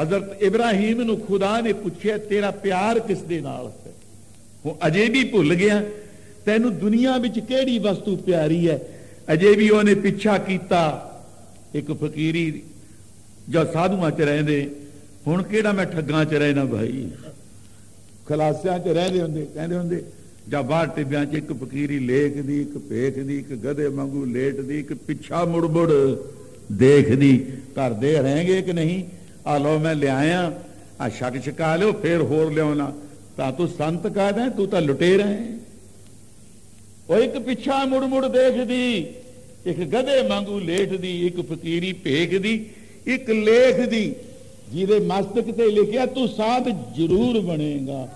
ਹਜ਼ਰਤ ਇਬਰਾਹੀਮ ਨੂੰ ਖੁਦਾ ਨੇ ਪੁੱਛਿਆ, ਤੇਰਾ ਪਿਆਰ ਕਿਸ ਦੇ ਨਾਲ ਹੈ? ਉਹ ਅਜੇ ਵੀ ਭੁੱਲ ਗਿਆ, ਤੈਨੂੰ ਦੁਨੀਆ ਵਿੱਚ ਕਿਹੜੀ ਵਸਤੂ ਪਿਆਰੀ ਹੈ? ਅਜੇ ਵੀ ਉਹਨੇ ਪਿੱਛਾ ਕੀਤਾ। ਇੱਕ ਫਕੀਰੀ ਜਾਂ ਸਾਧੂਆਂ 'ਚ ਰਹਿੰਦੇ, ਹੁਣ ਕਿਹੜਾ ਮੈਂ ਠੱਗਾਂ 'ਚ ਰਹਿਣਾ ਭਾਈ? ਖਲਾਸਿਆਂ 'ਚ ਰਹਿੰਦੇ ਹੁੰਦੇ, ਕਹਿੰਦੇ ਹੁੰਦੇ, ਜਾਂ ਬਾਹਰ ਟਿੱਬਿਆਂ 'ਚ ਇੱਕ ਫਕੀਰੀ ਲੇਖ ਦੀ, ਇੱਕ ਭੇਖ ਦੀ, ਇੱਕ ਗਧੇ ਵਾਂਗੂ ਲੇਟ ਦੀ, ਇੱਕ ਪਿੱਛਾ ਮੁੜ ਮੁੜ ਦੇਖਦੀ, ਘਰ ਦੇ ਰਹਿਣਗੇ ਕਿ ਨਹੀਂ? ਆ ਲੋ ਮੈਂ ਲਿਆਇਆ, ਆ ਛਕ ਛਕਾ ਲਿਓ, ਫੇਰ ਹੋਰ ਲਿਆਉਣਾ। ਤਾਂ ਤੂੰ ਸੰਤ ਕਹਦਾ ਤੂੰ ਤਾਂ ਲੁਟੇਰਾ ਹੈ ਉਹ ਇੱਕ ਪਿੱਛਾ ਮੁੜ ਮੁੜ ਦੇਖਦੀ, ਇੱਕ ਗਧੇ ਵਾਂਗੂ ਲੇਟਦੀ, ਇੱਕ ਫਕੀਰੀ ਭੇਖਦੀ, ਇੱਕ ਲੇਖ ਦੀ ਜਿਹਦੇ ਮਸਤਕ ਤੇ ਲਿਖਿਆ, ਤੂੰ ਸਾਧ ਜ਼ਰੂਰ ਬਣੇਗਾ।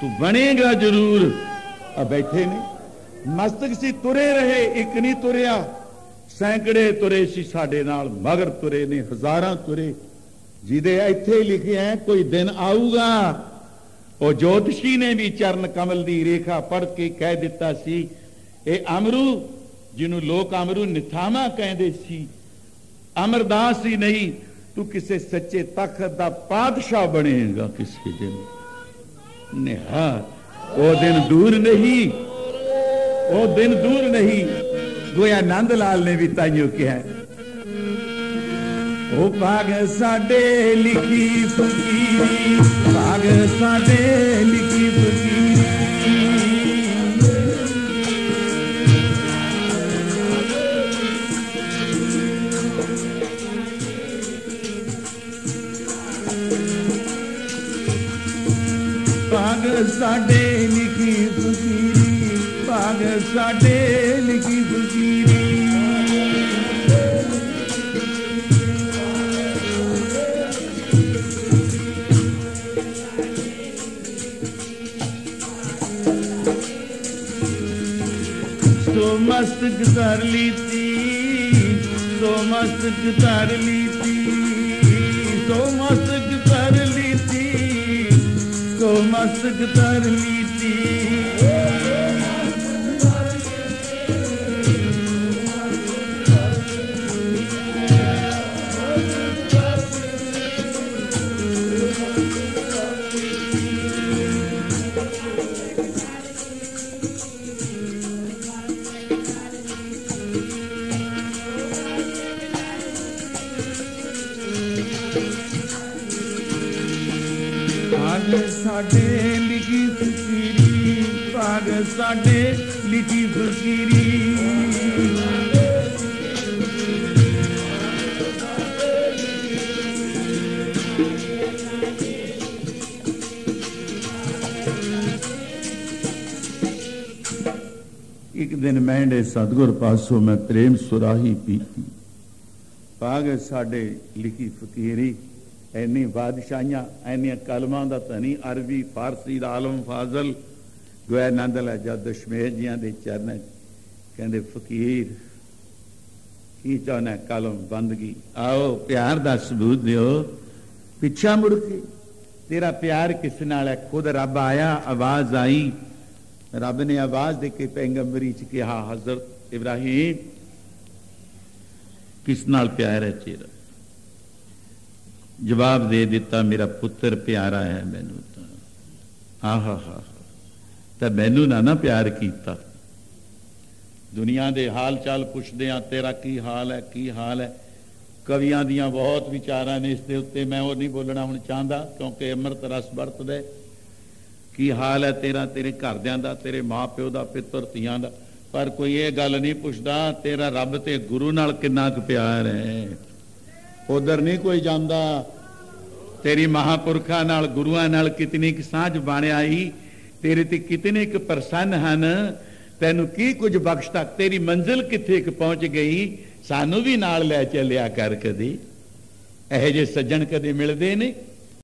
ਤੂੰ ਬਣੇਗਾ ਜ਼ਰੂਰ। ਆ ਬੈਠੇ ਨੇ। ਮਸਤਕ ਸੀ ਤੁਰੇ ਰਹੇ, ਇੱਕ ਨਹੀਂ ਤੁਰਿਆ। ਸੈਂਕੜੇ ਤੁਰੇ ਸੀ ਸਾਡੇ ਨਾਲ, ਮਗਰ ਤੁਰੇ ਨੇ, ਹਜ਼ਾਰਾਂ ਤੁਰੇ। ਜਿਹਦੇ ਇੱਥੇ ਲਿਖਿਆ ਹੈ, ਕੋਈ ਦਿਨ ਆਊਗਾ। ਉਹ ਜੋਤਸ਼ੀ ਨੇ ਵੀ ਚਰਨ ਕਮਲ ਦੀ ਰੇਖਾ ਪੜ ਕੇ ਕਹਿ ਦਿੱਤਾ ਸੀ, ਇਹ ਅਮਰੂ, ਜਿਹਨੂੰ ਲੋਕ ਅਮਰੂ ਨਿਥਾਮਾ ਕਹਿੰਦੇ ਸੀ, ਅਮਰਦਾਸ ਹੀ ਨਹੀਂ, ਤੂੰ ਕਿਸੇ ਸੱਚੇ ਤਖਤ ਦਾ ਪਾਦਸ਼ਾਹ ਬਣੇਗਾ ਕਿਸੇ ਦਿਨ। ਨਿਹਾ ਉਹ ਦਿਨ ਦੂਰ ਨਹੀਂ, ਉਹ ਦਿਨ ਦੂਰ ਨਹੀਂ। ਗੋਇਆ ਨੰਦ ਲਾਲ ਨੇ ਵੀ ਤਾਈਓ ਕਿਹਾ ਉਹ ਭਾਗ ਸਾਡੇ ਲਿਖੀ ਫਕੀਰੀ, ਭਾਗ ਸਾਡੇ ਲਿਖੀ ਫਕੀਰੀ। ਭਾਗ ਸਾਡੇ ਲਿਖੀ ਫਕੀਰੀ, ਭਾਗ ਸਾਡੇ ਸੋ ਮਸਤਕ ਧਰ ਲੀਤੀ, ਸੋ ਮਸਤਕ ਧਰ ਲੀਤੀ, ਸੋ ਮਸਤਕ ਧਰ ਲੀਤੀ, ਸੋ ਮਸਤਕ ਧਰ ਲੀਤੀ ਭਾਗ ਸਾਡੇ ਲਿਖੀ ਫਕੀਰੀ, ਭਾਗ ਸਾਡੇ ਲਿਖੀ ਫਕੀਰੀ। ਇੱਕ ਦਿਨ ਮਹਿੰਡੇ ਸਤਗੁਰ ਪਾਸੋਂ ਮੈਂ ਪ੍ਰੇਮ ਸੁਰਾਹੀ ਪੀਤੀ। ਭਾਗ ਸਾਡੇ ਲਿਖੀ ਫਕੀਰੀ। ਐਨੀ ਬਾਦਸ਼ਾਹੀਆਂ ਐਨੀਆਂ ਕਲਮਾਂ ਦਾ ਧਨੀ ਅਰਬੀ, ਫਾਰਸੀ ਦਾ ਆਲਮ ਫਾਜ਼ਲ ਗੋਇਆ ਆਨੰਦ ਲੈ ਜਦ ਦਸ਼ਮੇਸ਼ ਜੀਆਂ ਦੇ ਚਰਨ ਕਹਿੰਦੇ, ਫਕੀਰ, ਕੀ ਚਾਹਨਾ ਕਲਮ ਬੰਦਗੀ? ਆਓ, ਪਿਆਰ ਦਾ ਸਬੂਤ ਦਿਓ। ਪਿੱਛਾ ਮੁੜ ਕੇ, ਤੇਰਾ ਪਿਆਰ ਕਿਸ ਨਾਲ ਹੈ? ਖੁਦ ਰੱਬ ਆਇਆ, ਆਵਾਜ਼ ਆਈ। ਰੱਬ ਨੇ ਆਵਾਜ਼ ਦੇ ਕੇ ਪੈਗੰਬਰੀ ਚ ਕਿਹਾ, ਹਜ਼ਰਤ ਇਬਰਾਹੀਮ, ਕਿਸ ਨਾਲ ਪਿਆਰ ਹੈ ਤੇਰਾ? ਜਵਾਬ ਦੇ ਦਿੱਤਾ, ਮੇਰਾ ਪੁੱਤਰ ਪਿਆਰਾ ਹੈ ਮੈਨੂੰ ਤਾਂ। ਆਹਾ ਹਾ ਤਾਂ ਮੈਨੂੰ ਨਾ ਨਾ ਪਿਆਰ ਕੀਤਾ। ਦੁਨੀਆ ਦੇ ਹਾਲ ਚਾਲ ਪੁੱਛਦੇ ਆ, ਤੇਰਾ ਕੀ ਹਾਲ ਹੈ, ਕੀ ਹਾਲ ਹੈ? ਕਵੀਆਂ ਦੀਆਂ ਬਹੁਤ ਵਿਚਾਰਾਂ ਨੇ ਇਸ ਦੇ ਉੱਤੇ। ਮੈਂ ਉਹ ਨਹੀਂ ਬੋਲਣਾ ਹੁਣ ਚਾਹੁੰਦਾ, ਕਿਉਂਕਿ ਅੰਮ੍ਰਿਤ ਰਸ ਵਰਤਦੇ ਕੀ ਹਾਲ ਹੈ ਤੇਰਾ? ਤੇਰੇ ਘਰਦਿਆਂ ਦਾ, ਤੇਰੇ ਮਾਪਿਓ ਦਾ, ਪਿੱਤਰ ਧੀਆਂ ਦਾ? ਪਰ ਕੋਈ ਇਹ ਗੱਲ ਨਹੀਂ ਪੁੱਛਦਾ, ਤੇਰਾ ਰੱਬ ਤੇ ਗੁਰੂ ਨਾਲ ਕਿੰਨਾ ਕੁ ਪਿਆਰ ਹੈ? ਉਧਰ ਨਹੀਂ ਕੋਈ ਜਾਂਦਾ। ਤੇਰੀ ਮਹਾਪੁਰਖਾਂ ਨਾਲ, ਗੁਰੂਆਂ ਨਾਲ ਕਿਤਨੀ ਕਿ ਸਾਂਝ ਬਣ ਆਈ ਤੇਰੇ ਤੇ ਕਿਤਨੇ ਕੁ ਪ੍ਰਸੰਨ ਹਨ। ਤੈਨੂੰ ਕੀ ਕੁਝ ਬਖਸ਼ ਤੱਕ? ਤੇਰੀ ਮੰਜ਼ਿਲ ਕਿੱਥੇ ਕੁ ਪਹੁੰਚ ਗਈ? ਸਾਨੂੰ ਵੀ ਨਾਲ ਲੈ ਚੱਲਿਆ ਕਰ ਕਦੇ। ਇਹੋ ਜਿਹੇ ਸੱਜਣ ਕਦੇ ਮਿਲਦੇ ਨੇ